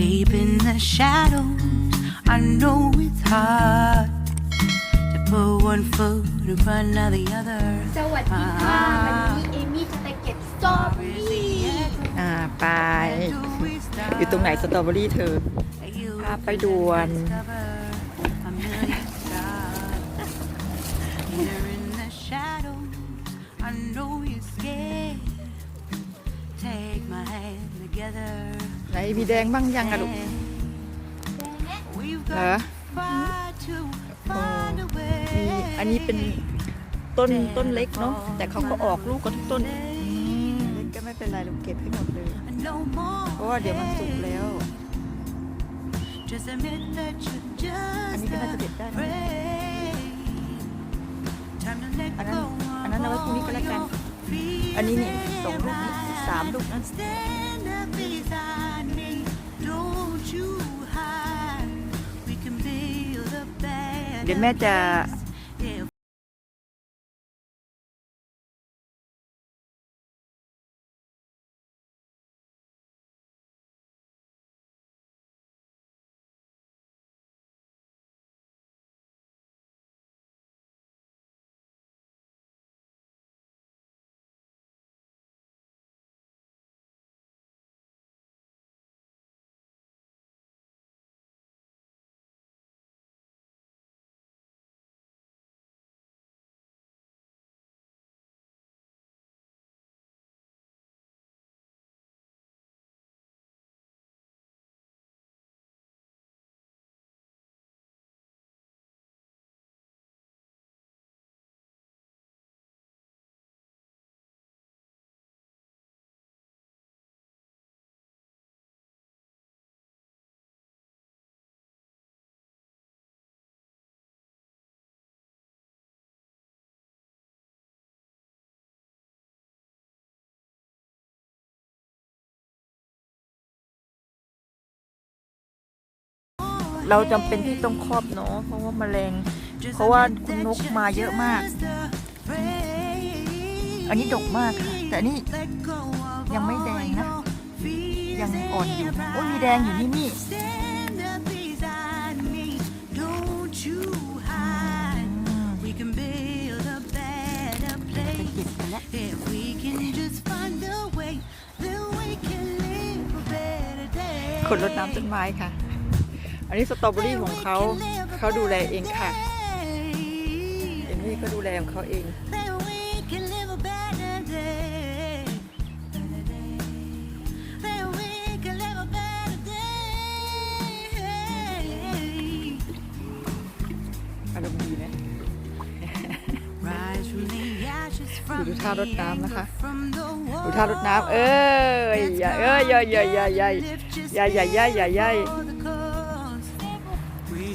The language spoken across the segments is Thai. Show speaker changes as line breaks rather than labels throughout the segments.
Deep in the shadows, I know it's hard to put one foot in front of the other.
สวัสดีค่ะวันนี้เอมี่จะไปเก็บสตรอเบอรี่
อ่าไป
Where do we start?
อยู่ตรงไหนสตรอเบอรี่เธอ
You
พาไปด่วน
discover a million stars. Here in the shadows, I know you're scared. Take my hand together.
ไหนมีแดงบ้างยังอะลูกเหรอมีอันนี้เป็นต้นต้นเล็กเนาะแต่เขาก็ออกลูกกันทุกต้นเล็กก็ไม่เป็นไรลูกเก็บให้หมดเลยเพราะว่าเดี๋ยวมันสุกแล้วอันนี้ก็น่าจะเด็ดได้นะอันนั้นอันนั้นเอาไว้พรุ่งนี้ก็แล้วกัน อันนี้เนี่ยสองลูกนี้สามลูกนั้น เดี๋ยวแม่จะ เราจำเป็นที่ต้องครอบเนาะเพราะว่าแมลง เพราะว่าคุณนกมาเยอะมาก อันนี้ดกมากค่ะ แต่อันนี่ยังไม่แดงนะ ยังอ่อนอยู่โอ้ยมีแดงอยู่นี่นี่
Stand up beside me. Don't you hide. We can build a better
จะ
place.
เก็บกันแล้ว
If we can just find a way, then we can live a better day.
คนรดน้ำต้นไม้ค่ะ อันนี้สตรอเบอรี่ของเขาเขาดูแลเองค่ะเอมมี่ก็ดูแลของเขาเองอารมณ์ดี
นะ
ดูท่ารดน้ำนะคะดูท่ารดน้ำเอ้ยอย่าเอ้ยอย่าอย่าอย่าอย่าอย่าอย่าอย่าอย่าอย่า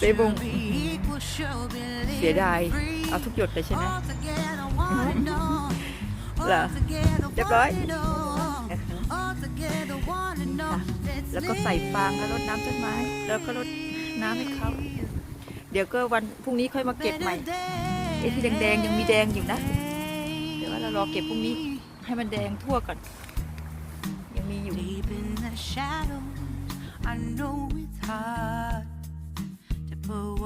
เซบุงเสียดาย เอาทุกหยดเลยใช่ไหมเหรอเรียบร้อย แล้วก็ใส่ฟางแล้วรดน้ำต้นไม้ แล้วก็รดน้ำให้เขาเดี๋ยวก็วันพรุ่งนี้ค่อยมาเก็บใหม่ไอ้ที่แดงๆยังมีแดงอยู่นะ เดี๋ยวว่าเรารอเก็บพรุ่งนี้ให้มันแดงทั่วก่อน ยังมีอยู่
Deep in the shadows, I know it's hard to put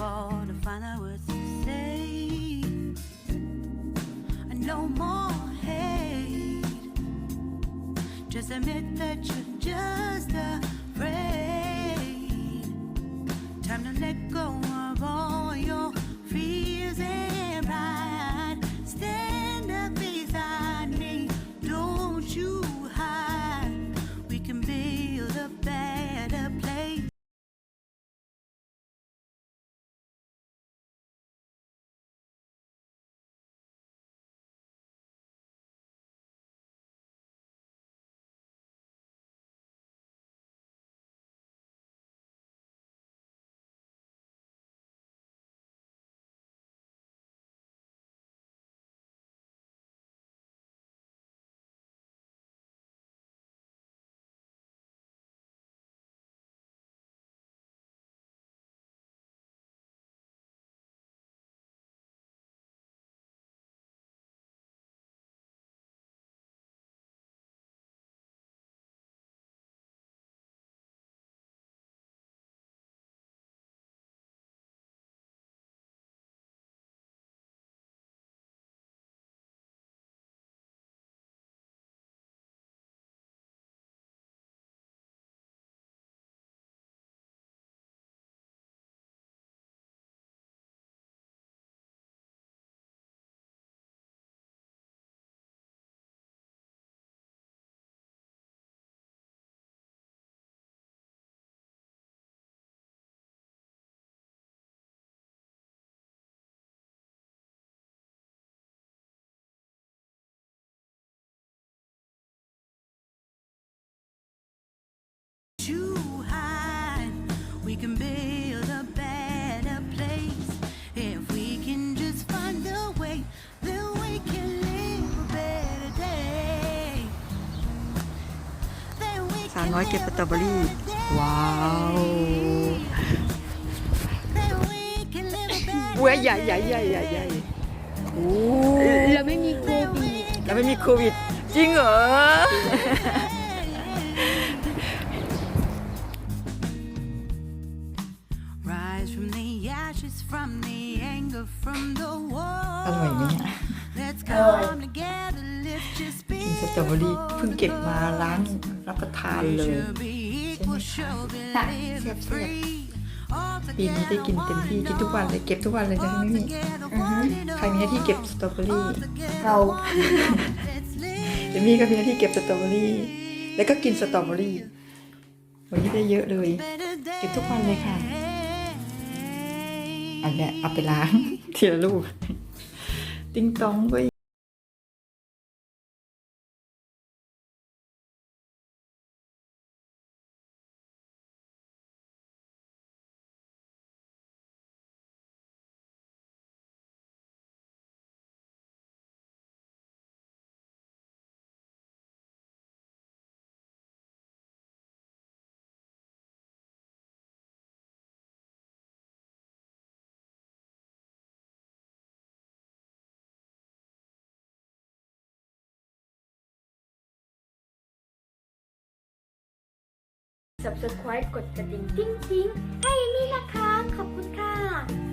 Fall to find out what to say. No more hate. Just admit that you're just afraid. Time to let go too high. We can build a better place if we can just find a way. Then we can live a better day. Then we
สาว
can
น้อยเก็บ
live
สตรอเบอรี่ ว้าว
Then we can live a better
บัวใหญ่ใหญ่ใหญ่ใหญ่ใหญ่โอ้
เราไม่มีโควิด
แล้วไม่มีโควิด จริงเหรอ
Rise
อร่อยไหมเนี่ย
Let's come together, lift your
กินส
spirit.
ตรอเบอรี่เพิ่งเก็บมาล้างรับประทานเลย
Should be equal, should be
ค่ะ
living free. All
ปีนี้ได้
together,
กินเต็มที่กินทุกวันเลยเก็บทุกวันเลยนะไม่มี
together, one and
ใครมีหน้าที่เก็บสตรอเบอรี่
เรา
Let's live.
เดมี่ก็มีหน้าที่เก็บสตรอเบอรี่ แล้วก็กินสตรอเบอรี่วันนี้ได้เยอะเลย
better day.
เก็บทุกวันเลยค่ะ อันเนี้ยเอาไปล้างทีละลูก ติ้งตองเว้ย
subscribe กดกระดิ่งจริงๆให้นี่นะคะ ขอบคุณค่ะ